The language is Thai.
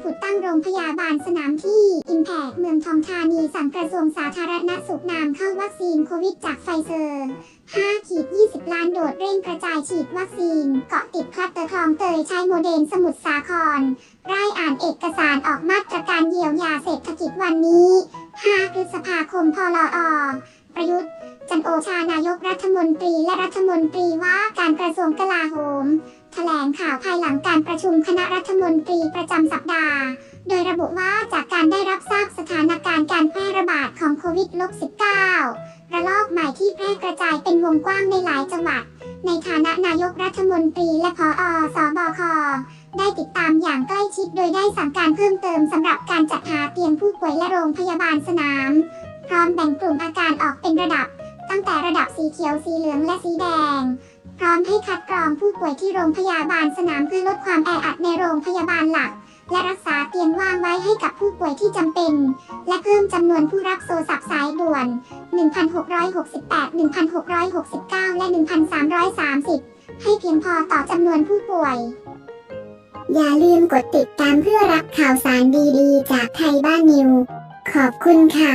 ผุดตั้งโรงพยาบาลสนามที่ Impact เมืองทองธานีสั่งกระทรวงสาธารณสุขนำเข้าวัคซีนโควิดจากไฟเซอร์5ขีด20 ล้านโดสเร่งกระจายฉีดวัคซีน เกาะติดคลัสเตอร์คลองเตยใช้โมเดลสมุทรสาครร่ายอ่านเอกสารออกมาตรการเยียวยาเศรษฐกิจวันนี้ 5 พฤษภาคมพลอประยุทธ์ จันโอชานายกรัฐมนตรีและรัฐมนตรีว่าการกระทรวงกลาโหม ข่าวภายหลังการประชุมคณะรัฐมนตรีประจำสัปดาห์ โดยระบุว่าจากการได้รับทราบสถานการณ์การแพร่ระบาดของโควิด -19 ระลอกใหม่ที่แพร่กระจายเป็นวงกว้างในหลายจังหวัด ในฐานะนายกรัฐมนตรีและพออสบคได้ติดตามอย่างใกล้ชิดโดยได้สั่งการเพิ่มเติมสำหรับการจัดหาเตียงผู้ป่วยและโรงพยาบาลสนาม พร้อมแบ่งกลุ่มอาการออกเป็นระดับ ตั้งแต่ระดับสีเขียวสีเหลืองและสีแดง พร้อมให้คัดกรองผู้ป่วยที่โรงพยาบาลสนามเพื่อลดความแออัดในโรงพยาบาลหลัก และรักษาเตียงว่างไว้ให้กับผู้ป่วยที่จำเป็น และเพิ่มจำนวนผู้รับโทรศัพท์สายด่วน 1,668 1,669 และ 1,330 ให้เพียงพอต่อจำนวนผู้ป่วยอย่าลืมกดติดตามเพื่อรับข่าวสารดีๆ จากไทยบ้านนิว ขอบคุณค่ะ